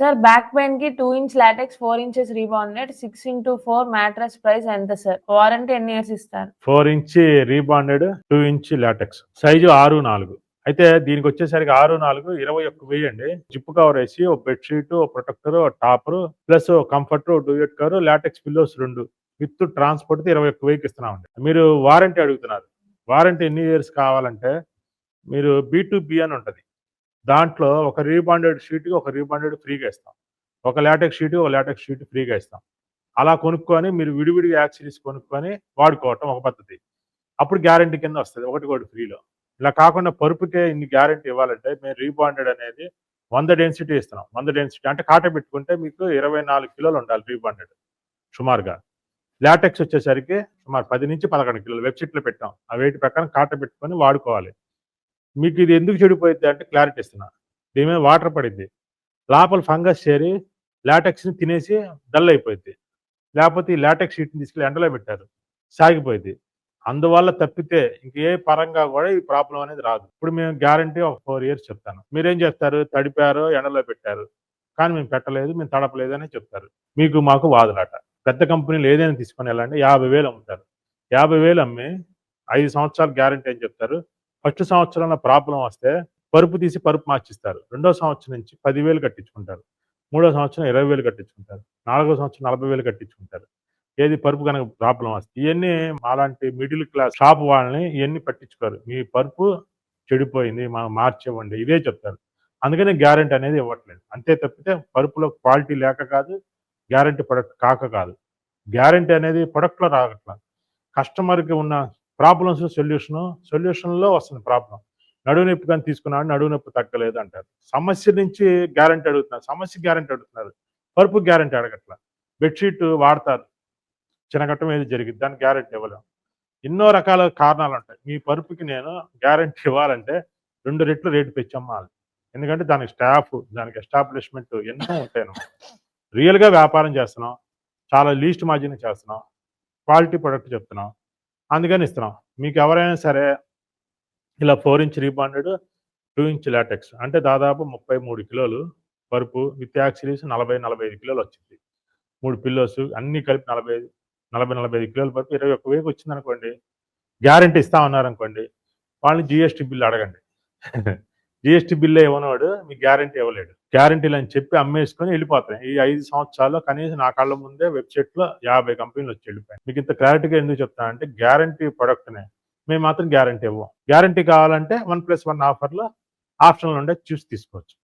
Sir back పెయిన్కి two inch latex four inches rebonded six into four mattress price ఎంత sir warranty ఎన్ని years ఇస్తారు? Four inch rebonded two inch latex size ఆరు నాలుగు. అయితే దీనికి వచ్చేసరికి ఆరు నాలుగు ఇరవై ఒక్క వెయ్యి అండి. జిప్ కవర్ వేసి ఒక బెడ్షీట్ ఒక ప్రొటెక్టర్ ఓ topper plus comfort duet cover latex pillows రెండు. విత్ ట్రాన్స్పోర్ట్ ఇరవై ఒక్క వెయ్యికి ఇస్తున్నామండి. మీరు వారంటీ అడుగుతున్నారు. వారంటీ ఎన్ని ఇయర్స్ కావాలంటే మీరు బీ టు బి అని ఉంటుంది. దాంట్లో ఒక రీబాండెడ్ షీట్కి ఒక రీబాండెడ్ ఫ్రీగా ఇస్తాం. ఒక లాటెక్ షీట్ ఒక లాటెక్ షీట్ ఫ్రీగా ఇస్తాం. అలా కొనుక్కొని మీరు విడివిడిగా యాక్సిరీస్ కొనుక్కొని వాడుకోవటం ఒక పద్ధతి. అప్పుడు గ్యారంటీ కింద వస్తుంది. ఒకటి ఒకటి ఫ్రీలో. ఇలా కాకుండా పరుపుకే ఇన్ని గ్యారంటీ ఇవ్వాలంటే మేము రీబాండెడ్ అనేది వంద డెన్సిటీ ఇస్తున్నాం. వంద డెన్సిటీ అంటే కాట పెట్టుకుంటే మీకు ఇరవై నాలుగు కిలోలు ఉండాలి రీబాండెడ్. సుమారుగా. లాటెక్స్ వచ్చేసరికి సుమారు పది నుంచి పదకొండు కిలోలు. వెబ్సైట్లో పెట్టాం. ఆ వెయిట్ ప్రకారం కాట పెట్టుకొని వాడుకోవాలి. మీకు ఇది ఎందుకు చెడిపోయింది అంటే క్లారిటీ ఇస్తున్నా. దీని మీద వాటర్ పడింది. లోపల ఫంగస్ చేరి లాటెక్స్ని తినేసి డల్ అయిపోయింది. లేకపోతే ఈ లాటెక్స్ షీట్ని తీసుకెళ్ళి ఎండలో పెట్టారు. సాగిపోయింది. అందువల్ల తప్పితే ఇంకే పరంగా కూడా ఈ ప్రాబ్లం అనేది రాదు. ఇప్పుడు మేము గ్యారంటీ ఒక ఫోర్ ఇయర్స్ చెప్తాను. మీరేం చేస్తారు? తడిపారు ఎండలో పెట్టారు. కానీ మేము పెట్టలేదు మేము తడపలేదు అని చెప్తారు. మీకు మాకు వాదులాట. పెద్ద కంపెనీలు ఏదైనా తీసుకొని వెళ్ళాలంటే యాభై వేలు అమ్ముతారు. యాభై వేలు అమ్మి ఐదు సంవత్సరాలు గ్యారంటీ అని చెప్తారు. ఫస్ట్ సంవత్సరంలో ప్రాబ్లం వస్తే పరుపు తీసి పరుపు మార్చిస్తారు. రెండో సంవత్సరం నుంచి పదివేలు కట్టించుకుంటారు. మూడో సంవత్సరం ఇరవై వేలు కట్టించుకుంటారు. నాలుగో సంవత్సరం నలభై వేలు కట్టించుకుంటారు. ఏది పరుపు కనుక ప్రాబ్లం వస్తుంది ఇవన్నీ అలాంటి మిడిల్ క్లాస్ షాప్ వాళ్ళని ఇవన్నీ పట్టించుకోరు. మీ పరుపు చెడిపోయింది మా మార్చేవ్వండి ఇదే చెప్తారు. అందుకనే గ్యారంటీ అనేది ఇవ్వట్లేదు. అంతే తప్పితే పరుపులో క్వాలిటీ లేక కాదు గ్యారంటీ ప్రొడక్ట్ కాక కాదు. గ్యారంటీ అనేది ప్రొడక్ట్లో రాగట్ల కస్టమర్కి ఉన్న ప్రాబ్లమ్స్ సొల్యూషన్ సొల్యూషన్లో వస్తుంది ప్రాబ్లం నడువు నొప్పి కానీ తీసుకున్నాడు నడువు నొప్పి తగ్గలేదు అంటారు. సమస్య నుంచి గ్యారంటీ అడుగుతున్నారు. సమస్య గ్యారంటీ అడుగుతున్నారు. పరుపు గ్యారంటీ అడగట్ల. బెడ్షీట్ వాడతారు. చిన్నగట్టం ఏది జరిగింది దానికి గ్యారంటీ ఇవ్వలేము ఎన్నో రకాల కారణాలు ఉంటాయి. మీ పరుపుకి నేను గ్యారంటీ ఇవ్వాలంటే రెండు రెట్లు రేటు పెంచమ్మాలి ఎందుకంటే దానికి స్టాఫ్ దానికి ఎస్టాబ్లిష్మెంట్ ఎన్నో ఉంటాయి రియల్గా వ్యాపారం చేస్తున్నాం. చాలా లీస్ట్ మార్జిన్ చేస్తున్నాం. క్వాలిటీ ప్రొడక్ట్ చెప్తున్నాం. అందుకని ఇస్తున్నాం. మీకు ఎవరైనా సరే ఇలా four inch rebonded two inch latex అంటే దాదాపు ముప్పై మూడు కిలోలు పరుపు విత్ యాక్సిరీస్ నలభై నలభై ఐదు కిలోలు వచ్చింది. మూడు పిల్లోస్ అన్ని కలిపి నలభై నలభై నలభై ఐదు కిలోల పరుపు. ఇరవై ఒక్క వేలకు వచ్చింది అనుకోండి గ్యారంటీ ఇస్తా ఉన్నారనుకోండి వాళ్ళని జిఎస్టీ బిల్ అడగండి. జిఎస్టీ బిల్ ఇవ్వనోడు మీకు గ్యారంటీ ఇవ్వలేడు. గ్యారంటీలు అని చెప్పి అమ్మేసుకొని వెళ్ళిపోతాయి ఈ ఐదు సంవత్సరాల్లో కనీసం నా కళ్ళ ముందే వెబ్సైట్లో యాభై కంపెనీలు వచ్చి వెళ్ళిపోయాయి. మీకు ఇంత క్లారిటీగా ఎందుకు చెప్తానంటే గ్యారంటీ ప్రొడక్ట్నే. మేము మాత్రం గ్యారంటీ ఇవ్వం. గ్యారంటీ కావాలంటే వన్ ప్లస్ వన్ ఆఫర్లో ఆప్షన్లు ఉండే చూసి తీసుకోవచ్చు.